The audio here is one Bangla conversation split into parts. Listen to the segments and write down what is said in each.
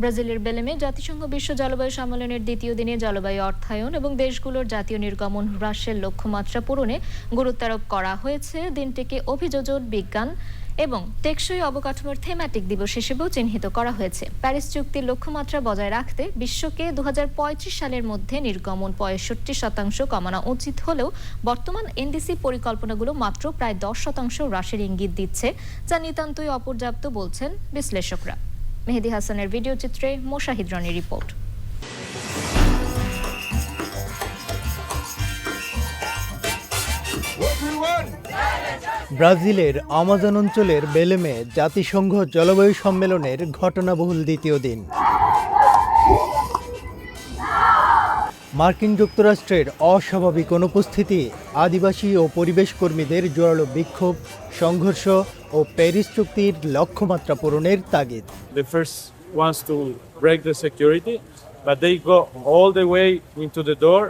ব্রাজিলের বেলেমে জাতিসংঘ বিশ্ব জলবায়ু সম্মেলনের দ্বিতীয় দিনে জলবায়ু অর্থায়ন এবং দেশগুলোর জাতীয় নির্গমন হ্রাসের লক্ষ্যমাত্রা পূরণে গুরুত্বারোপ করা হয়েছে। দিনটিকে অভিযোজন বিজ্ঞান এবং টেকসই অবকাঠামোর থেম্যাটিক দিবস হিসেবেও চিহ্নিত করা হয়েছে। প্যারিস চুক্তির লক্ষ্যমাত্রা বজায় রাখতে বিশ্বকে দু হাজার পঁয়ত্রিশ সালের মধ্যে নির্গমন পঁয়ষট্টি শতাংশ কমানো উচিত হলেও বর্তমান এনডিসি পরিকল্পনাগুলো মাত্র প্রায় দশ শতাংশ হ্রাসের ইঙ্গিত দিচ্ছে, যা নিতান্তই অপর্যাপ্ত বলছেন বিশ্লেষকরা। মেহেদি হাসানের ভিডিও চিত্রে মোশাহিদ রনির রিপোর্ট। ব্রাজিলের আমাজন অঞ্চলের বেলেমে জাতিসংঘ জলবায়ু সম্মেলনের ঘটনাবহুল দ্বিতীয় দিন। মার্কিন যুক্তরাষ্ট্রের অস্বাভাবিক অনুপস্থিতি, আদিবাসী ও পরিবেশ কর্মীদের জোরালো বিক্ষোভ, সংঘর্ষ ও প্যারিস চুক্তির লক্ষ্যমাত্রা পূরণের তাগিদ। The first ones to break the security, but they go all the way into the door.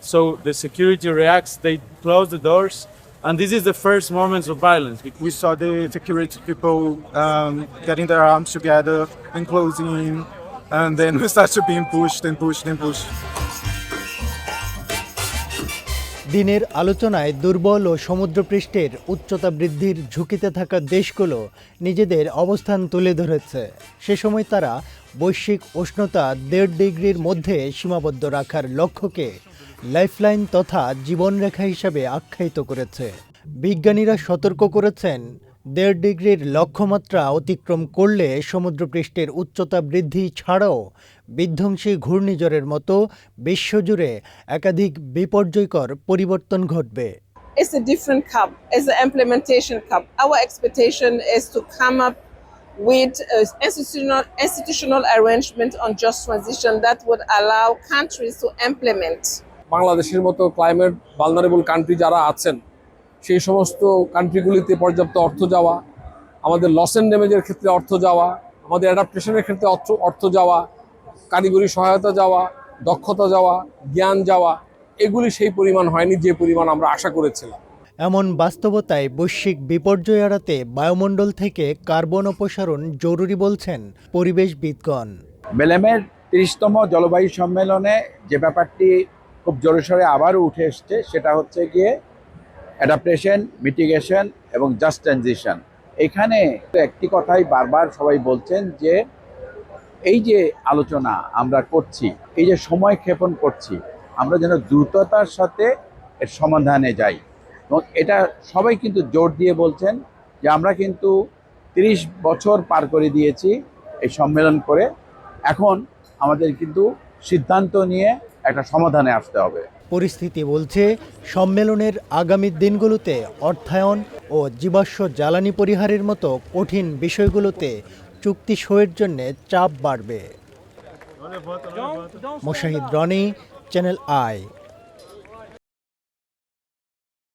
So the security reacts, they close the doors, and this is the first moments of violence. we saw the security people um, getting their arms together and closing in, and then we started being pushed and pushed and pushed. দিনের আলোচনায় দুর্বল ও সমুদ্রপৃষ্ঠের উচ্চতা বৃদ্ধির ঝুঁকিতে থাকা দেশগুলো নিজেদের অবস্থান তুলে ধরেছে। সে সময় তারা বৈশ্বিক উষ্ণতা দেড় ডিগ্রির মধ্যে সীমাবদ্ধ রাখার লক্ষ্যকে লাইফলাইন তথা জীবনরেখা হিসাবে আখ্যায়িত করেছে। বিজ্ঞানীরা সতর্ক করেছেন দেড় ডিগ্রির লক্ষ্যমাত্রা অতিক্রম করলে সমুদ্রপৃষ্ঠের উচ্চতা বৃদ্ধি ছাড়াও বিধ্বংসী ঘূর্ণিঝড়ের মতো বিশ্বজুড়ে একাধিক বিপর্যয়কর পরিবর্তন ঘটবে it's a different cup. It's an implementation cup. Our expectation is to come up with an institutional, institutional arrangement on just transition that would allow countries to implement. বাংলাদেশের মতো ক্লাইমেট ভালনারেবল কান্ট্রি যারা আছেন সেই সমস্ত কান্ট্রিগুলিতে পর্যাপ্ত অর্থ যাওয়া আমাদের লস অ্যান্ড ড্যামেজের ক্ষেত্রে অর্থ যাওয়া আমাদের অ্যাডাপ্টেশনের ক্ষেত্রে অর্থ অর্থ যাওয়া কারিগরি সহায়তা যাওয়া দক্ষতা যাওয়া জ্ঞান যাওয়া এগুলি সেই পরিমাণ হয়নি যে পরিমাণ আমরা আশা করেছিলাম। এমন বাস্তবতায় বৈশ্বিক বিপর্যয় এড়াতে বায়ুমণ্ডল থেকে কার্বন অপসারণ জরুরি বলছেন পরিবেশবিদগণ। বেলেমের তিরিশতম জলবায়ু সম্মেলনে যে ব্যাপারটি খুব জোরেশোরে আবারও উঠে এসছে সেটা হচ্ছে গিয়ে অ্যাডাপ্টেশন মিটিগেশন এবং জাস্ট ট্রানজিশন এখানে একটি কথাই বারবার সবাই বলছেন যে, এই যে আলোচনা আমরা করছি, এই যে সময় ক্ষেপণ করছি, আমরা যেন দ্রুততার সাথে এর সমাধানে যাই। এবং এটা সবাই কিন্তু জোর দিয়ে বলছেন যে, আমরা কিন্তু তিরিশ বছর পার করে দিয়েছি এই সম্মেলন করে। এখন আমাদের কিন্তু সিদ্ধান্ত নিয়ে একটা সমাধানে আসতে হবে। পরিস্থিতি বলছে সম্মেলনের আগামী দিনগুলোতে অর্থায়ন ও জীবাশ্ম জ্বালানি পরিহারের মতো কঠিন বিষয়গুলোতে চুক্তি সইয়ের জন্য চাপ বাড়বে। Moshahid Roni channel I